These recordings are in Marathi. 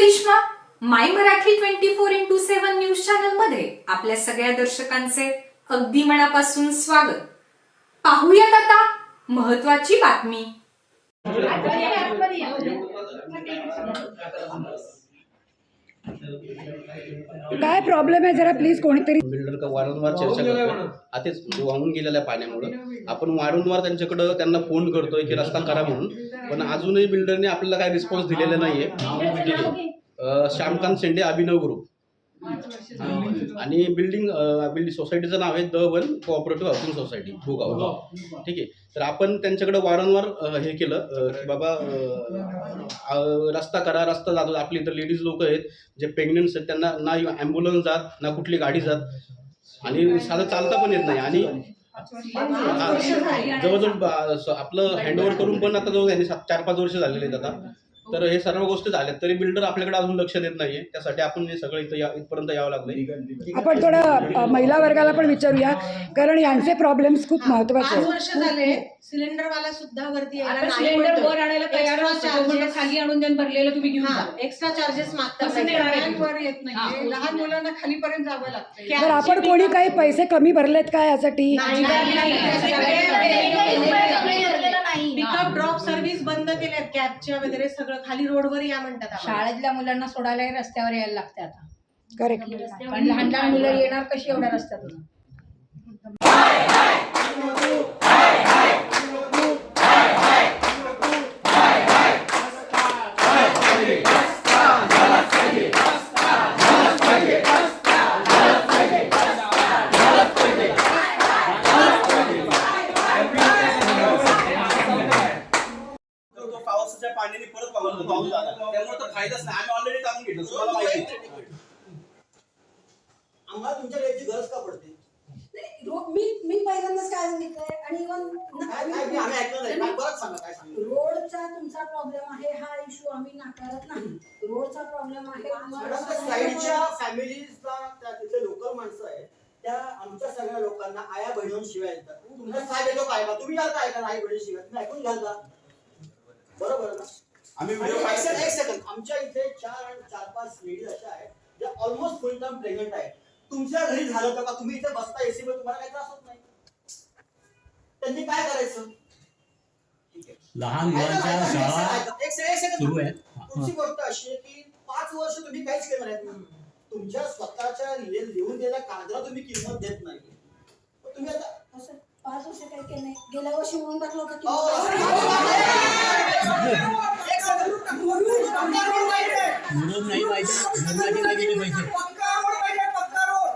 Karishma my Marathi twenty four into seven news चॅनलमध्ये आपल्या सगळ्या दर्शकांचे अगदी मनापासून स्वागत. पाहूयात आता महत्वाची बातमी. काय प्रॉब्लेम आहे जरा प्लीज कोणीतरी बिल्डर का वारंवार चर्चा करतो आतेच म्हणजे वाहून गेलेल्या पाण्यामुळं. आपण वारंवार त्यांच्याकडं त्यांना फोन करतोय की रस्ता करा म्हणून. पण अजूनही बिल्डरने आपल्याला काही रिस्पॉन्स दिलेला नाहीये. ठीक आहे. श्यामकांत शेंडे अभिनव ग्रुप आणि बिल्डिंग बिल्डिंग सोसायटीचं नाव आहे the one cooperative housing society Bhugaon. ठीक आहे. तर आपण त्यांच्याकडे वारंवार हे केलं. की बाबा रस्ता करा रस्ता जातो. आपली इथं लेडीज लोक आहेत जे प्रेग्नेंट्स आहेत त्यांना ना ॲम्ब्युलन्स जात ना कुठली गाडी जात. आणि साधं चालता पण येत नाही. आणि जवळजवळ आपलं हँडओव्हर करून पण आता जवळ चार पाच वर्ष झालेले आहेत आता. तर हे सर्व गोष्टी झाल्यात तरी बिल्डर आपल्याकडे अजून लक्ष देत नाहीये त्यासाठी आपण हे सगळं इथं या- इथपर्यंत यावं लागलं आपण थोडं अ, महिला वर्गाला पण विचारूया कारण यांचे प्रॉब्लेम्स खूप महत्त्वाचे पाच आहेत वर्ष झाले सिलेंडर वाला सुद्धा वरती यायला आता नाही सिलेंडर. वर आणायला तयार Extra नसतो तो म्हणतो charges. खाली आणून द्या भरलेलं तुम्ही घेऊन हा एक्स्ट्रा चार्जेस मागतात कसं देणार आहे? Van वर येत हा. नाही लहान मुलांना खालीपर्यंत जावं लागतं तर आपण कोणी काही पैसे कमी भरलेत का यासाठी नाही, नाही, नाही. नाही. कॅबच्या वगैरे सगळं खाली रोडवर या म्हणतात आम्हाला. शाळेतल्या मुलांना सोडायला रस्त्यावर यायला लागते आता. करेक्ट लहान लहान मुलं येणार कशी एवढ्या रस्त्यातून? पावसाच्या पाण्याने परत पाऊस पाऊस झाला त्यामुळे तर फायदाच नाही. आम्ही ऑलरेडी टाकून घेतलं तुम्हाला माहिती आहे. आम्हाला तुमच्या वेळेची गरज का पडते? रो- मी मी पहिल्यांदाच काय सांगितलंय आणि इव्हन काय काय मी आम्ही ऐकलं नाही. काय परत सांगा काय सांगितलं. रोडचा तुमचा प्रॉब्लेम आहे हा इश्यू आम्ही नाकारत नाही. रोडचा प्रॉब्लेम आहे मॅडम त्या साईडच्या फॅमिलीजला त्या तिथले लोकल माणसं आहेत त्या आमच्या सगळ्या लोकांना आया बहिणी शिवाय येतात. तुमचा साहेब येतो काय का तुम्ही याल काय का आई बहिणी शिवाय? तुम्ही ऐकून घ्याल का? बरोबर ना? आम्ही आणि व्हिडिओ एक सेकंड एक सेकंड आमच्या इथे चार आणि चार पाच लेडीज अशा आहेत ज्या ऑलमोस्ट फुल टाइम प्रेग्नंट आहेत तुमच्या घरी झालं होतं का तुम्ही इथे बसता एसी मध्ये तुम्हाला काही त्रास होत नाही त्यांनी काय करायचं ठीक आहे लहान ऐका ना, मुलांच्या ऐका, शाळा ऐका, एक से- एक सेकंद सुरू आहेत पुढची गोष्ट अशी आहे की पाच वर्ष तुम्ही काहीच केलं नाही तुमच्या स्वतःच्या लिह- लिहून दिलेल्या कागदाला तुम्ही किंमत देत नाही मग तुम्ही आता असं पाच वर्ष काही केलं नाही गेल्या वर्षी म्हणून टाकलं होतं की अहो, एक नाही पाहिजे नाही पाहिजे.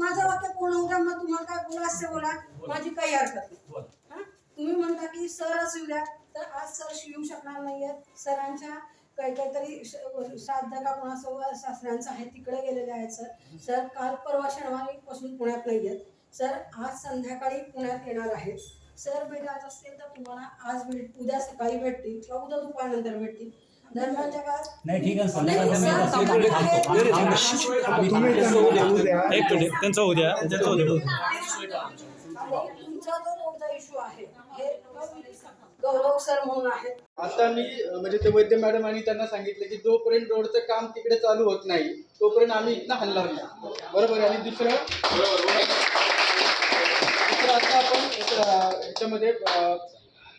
माझं वाक्य पूर्ण द्या मग तुम्हाला काय बोलायचं बोला. माझी काही हरकत नाही. हा? तुम्ही म्हणता की सरच येऊ द्या तर आज सर येऊ शकणार नाहीयेत. सरांच्या काही काहीतरी श्राद्ध का कोणासोबत सासऱ्यांचं आहे तिकडे गेलेले आहेत सर. सर काल परवा शनिवारीपासून पुण्यात नाही आहेत सर आज संध्याकाळी पुण्यात येणार आहेत. सर भेटायचं असेल तर तुम्हाला आज भेट उद्या सकाळी भेटतील किंवा उद्या दुपारनंतर भेटतील. नाही ठीक आहे. एक मिनिट त्यांचा त्यांचा आता मी म्हणजे ते वैद्य मॅडम आणि त्यांना सांगितलं की जोपर्यंत रोडचं काम तिकडे चालू होत नाही तोपर्यंत आम्ही इथनं हलणार नाही. बरोबर आहे. आणि दुसरं? दुसरं आता आपण याच्यामध्ये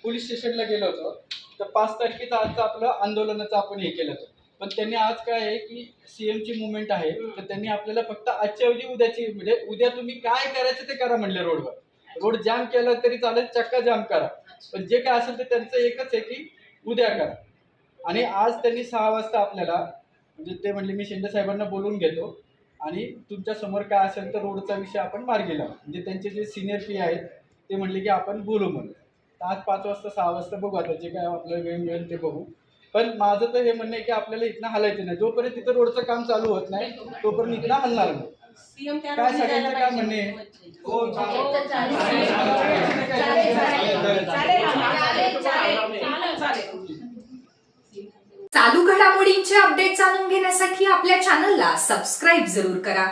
पोलीस स्टेशनला गेलो होतो. तर पाच तारखेचं आजचं आपलं आंदोलनाचं आपण हे केलं होतं. पण त्यांनी आज काय आहे की सीएमची मुवमेंट आहे तर त्यांनी आपल्याला फक्त आजच्याऐवजी उद्याची म्हणजे उद्या तुम्ही काय करायचं ते करा म्हणले रोडवर. रोड जाम केला तरी चालेल चक्का जाम करा. पण जे काय असेल ते त्यांचं एकच आहे की उद्या करा. आणि आज त्यांनी सहा वाजता आपल्याला म्हणजे ते म्हणले मी शिंदे साहेबांना बोलून घेतो. आणि तुमच्यासमोर काय असेल तर रोडचा विषय आपण मार्गी लावू. म्हणजे त्यांचे जे सिनियर पी आहेत ते म्हणले की आपण बोलू म्हणून. आज पाच वाजता सहा वाजता बघू आता जे काय आपल्याला वेळ मिळेल ते बघू. पण माझं तर हे म्हणणं आहे की आपल्याला इथनं हलायचं नाही. जोपर्यंत तिथं रोडचं काम चालू होत नाही तोपर्यंत इथनं हलणार नाही. सीएम त्या काय सगळ्यांचं काय. म्हणणे आहे? हो, चालू घडामोडींचे अपडेट जाणून घेण्यासाठी आपल्या चॅनलला सबस्क्राईब जरूर करा.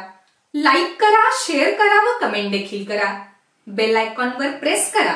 लाईक करा शेअर करा व कमेंट देखील करा. बेल आयकॉनवर प्रेस करा.